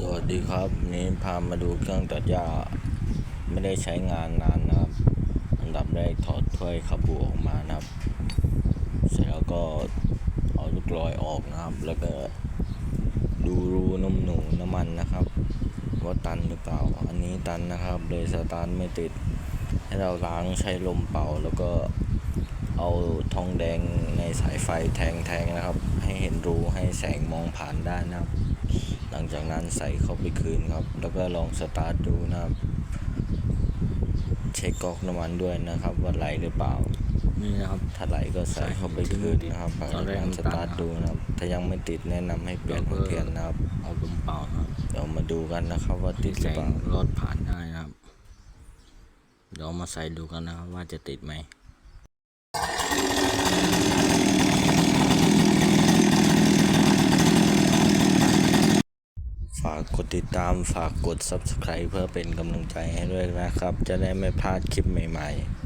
สวัสดีครับวันนี้พามาดูเครื่องตัดหญ้าไม่ได้ใช้งานนานนะครับ อันดับแรกถอดถ้วยขับบูออกมานะครับ เสร็จแล้วก็เอาลูกลอยออกนะครับ แล้วก็ดูรูนมหนูน้ำมันนะครับ ว่าตันหรือเปล่าอันนี้ตันนะครับเลยสตาร์ทไม่ติด ให้เราล้างใช้ลมเป่าแล้วก็ เอาทองแดงในสายไฟแทงแทงๆนะครับ ให้เห็นรูให้แสงมองผ่านได้นะครับ หลังจากนั้นใส่เข้าไปคืนครับ แล้วก็ลองสตาร์ทดูนะครับ เช็คก๊อกน้ำมันด้วยนะครับ ว่าไหลหรือเปล่านี่นะครับถ้าไหลก็ใส่เข้าไปคืนนะครับหลังตอนจากแรกนั้นมันสตันตาร์ทดูนะครับ ถ้ายังไม่ติดแนะนำให้เปลี่ยนหัวเทียนนะครับเอาลมเป่านะครับเดี๋ยวมาดูกันนะครับว่าติดหแสรือเปงล่ารอดผ่านได้นะครับเดี๋ยวเอามาใส่ดูกันนะครับว่าจะติดไหม ฝากกดติดตามฝากกด subscribe เพื่อเป็นกำลังใจให้ด้วยนะครับ จะได้ไม่พลาดคลิปใหม่ ๆ